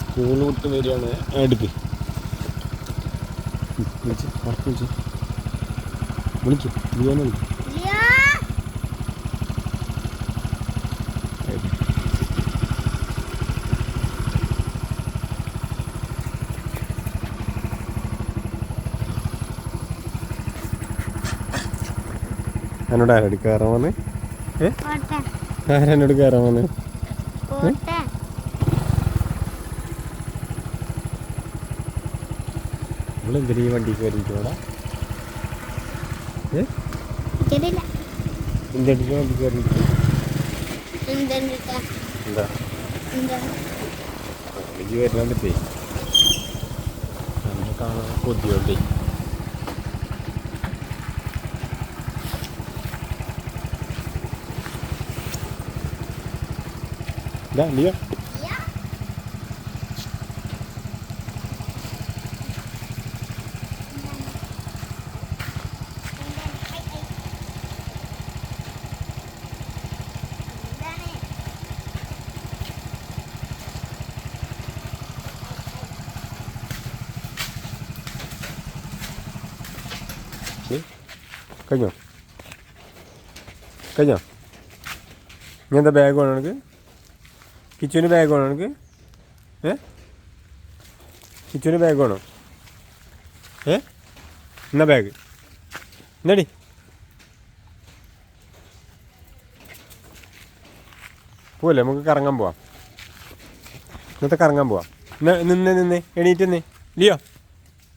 School വിട്ട് വരികയാണ്. എടുക്ക്. വിളിച്ച് ഉറപ്പ് വിളിച്ച്. വിളിച്ചു വിളിക്കും എന്നോട് ആരോട് വന്ന് ആരെന്നോട് കയറാൻ വന്ന്? നമ്മളെന്തിനാ ഈ വണ്ടി കയറിയിട്ടോടാ വണ്ടി കയറിയിട്ട് എന്താ? കാണാൻ കൊതിയോണ്ടേ. ഇതാ ലിയോ ലിയാ ഏ? കഴിഞ്ഞോ കഴിഞ്ഞോ ഇനി എന്താ ബാഗ് വേണോ എനിക്ക് കിച്ചുവിന് ബാഗ് വേണോ എനിക്ക് ഏ? കിച്ചുവിന് ബാഗ് വേണോ? ഏ? എന്നാ ബാഗ് എന്നടി പോവല്ലേ നമുക്ക് കറങ്ങാൻ പോവാം. ഇന്നത്തെ കറങ്ങാൻ പോവാം. നിന്ന് നിന്നേ നിന്നേ എണീറ്റ് നിന്നേ ലിയോ?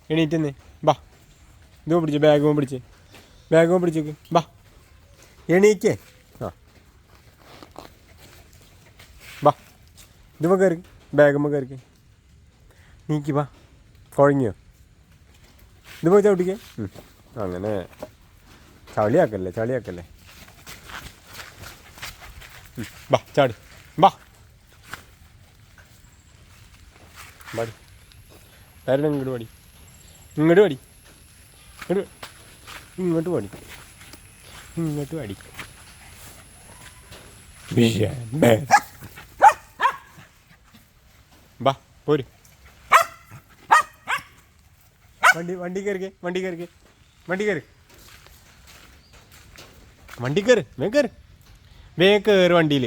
എണീറ്റ് നിന്നേ ബാ. ഇതും പിടിച്ച് ബാഗും പിടിച്ച്. ബാഗും പിടിച്ചേക്ക് ബാ. എണീക്കേ ആ ബാ ഇതുമ്മ കയറി ബാഗുമ്മ കയറിക്ക് നീക്കി വാ. കുഴങ്ങിയോ ഇതുമ്മ ചവിട്ടിക്കേ. അങ്ങനെ ചളിയാക്കല്ലേ ചളിയാക്കല്ലേ. ബാ ചാടി. ബാ പാടി തരണം ഇങ്ങോട്ട് പാടി ഇങ്ങോട്ട് പാടി ഇങ്ങോട്ട് ഇങ്ങോട്ട് പാടി ഇങ്ങോട്ട് പാടി ബാ പോര്. വണ്ടി വണ്ടി കയറിക്കേ വണ്ടി കയറിക്കേ വണ്ടി കയറി വണ്ടി കയറി വേ കയറി വേ കയറി വണ്ടിയിൽ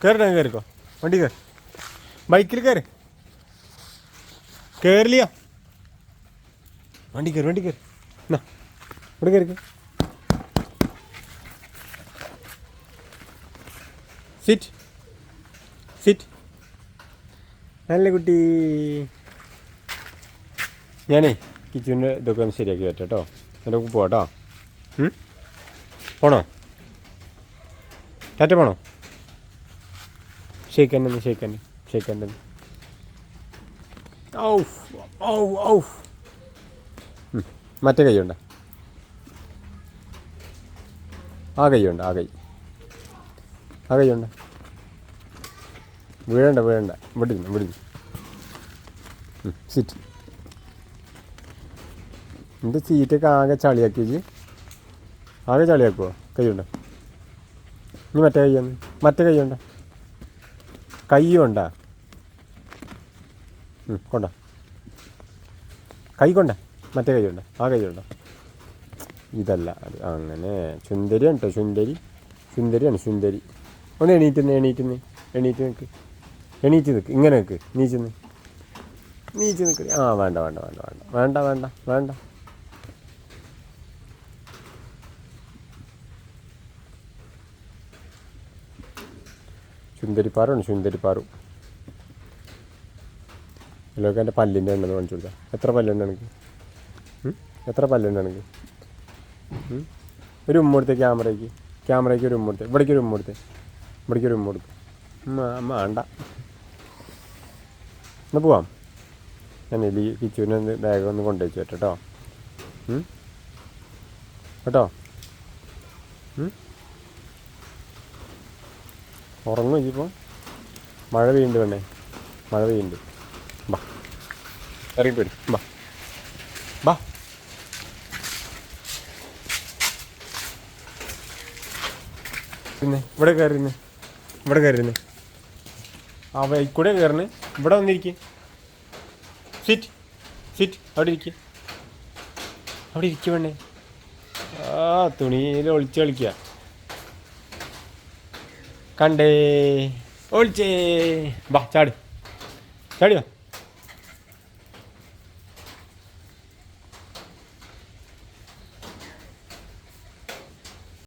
കയറിട്ടാ കയറിക്കോ വണ്ടി കയറി ബൈക്കിൽ കയറി കയറില്ല വണ്ടി കയറി വണ്ടി കയറി എന്നാ ഇവിടെ കയറിക്കോ സിറ്റ് സിറ്റ് നല്ല കുട്ടി ഞാനേ കിച്ചുവിന്റെ ഇതൊക്കെ ഒന്ന് ശരിയാക്കി പറ്റാം കേട്ടോ എന്റെ ഒപ്പം പോട്ടോ പോണോ? ടാറ്റ പോണോ? ഷേക്കന്റെ ഷേക്കന്റെ ഷേക്കന്റെ ഔഫ് ഔ ഔഫ്. മറ്റേ കൈയുണ്ട ആ കൈയുണ്ട് ആ കൈ. ആ കൈയുണ്ട് വീഴണ്ട വീഴണ്ട. ഇവിടെ ഇരുന്നു ഇവിടെ സിറ്റ് എന്റെ സീറ്റൊക്കെ ആകെ ചളിയാക്കി വെച്ച്? ആകെ ചളിയാക്കുമോ കൈയുണ്ടോ ഇനി മറ്റേ കൈയൊന്ന് മറ്റേ കൈയുണ്ടോ കൈയുണ്ടാ കൊണ്ട? കൈ കൊണ്ട? മറ്റേ കൈയുണ്ടോ ആ കൈയുണ്ടോ ഇതല്ല അത് അങ്ങനെ. ചുന്ദരിയാണ് കേട്ടോ ചുന്ദരി സുന്ദരിയാണ് സുന്ദരി. ഒന്ന് എണീറ്റുന്നേ എണീറ്റുന്നേ എണീറ്റ് നിന്ന് എണീറ്റ് നിൽക്ക് എണീറ്റ് നിൽക്ക് ഇങ്ങനെ നിൽക്ക് നീച്ച് നിന്ന് നീച്ച് നിൽക്ക് ആ വേണ്ട വേണ്ട വേണ്ട വേണ്ട. വേണ്ട വേണ്ട വേണ്ട. ചുന്തരിപ്പാറുണ്ട് ചുന്ദരിപ്പാറു ഇതിലൊക്കെ എന്റെ പല്ലിന്റെ ഉണ്ടെന്ന് കാണിച്ചു എത്ര പല്ലുണ്ട് എനിക്ക്? എത്ര പല്ലുണ്ട് എനിക്ക്? ഒരു ഉമ്മ കൊടുത്തേ ക്യാമറയ്ക്ക്. ക്യാമറയ്ക്ക് ഒരു ഉമ്മ കൊടുത്തേ. ഇവിടേക്ക് ഒരു ഉമ്മ കൊടുത്തേ. ഇവിടേക്ക് ഒരു ഉമ്മ കൊടുത്തു. അമ്മ വേണ്ട. എന്നാ പോവാം. ഞാൻ എലി കിച്ചുവിനെ ഒന്ന് ബാഗ് ഒന്ന് കൊണ്ടുവച്ചു കേട്ടോ? കേട്ടോ? ഉറങ്ങും ഇപ്പം. മഴ പെയ്യുന്നുണ്ട് വേണേ മഴ പെയ്യുന്നുണ്ട്. ബാ. ഇറങ്ങി ബാ. ബാ. പിന്നെ ഇവിടെ കയറിന്ന് ഇവിടെ കയറിന്ന് ആ വൈക്കൂടെ കയറിന് ഇവിടെ വന്നിരിക്കുക സിറ്റ് സിറ്റ് അവിടെ ഇരിക്കുക അവിടെ ഇരിക്കുക വേണേ ആ തുണിയിൽ ഒളിച്ച് കളിക്കുക കണ്ടേ. ഒളിച്ചേ. ബാ ചാടി. ചാടി വാ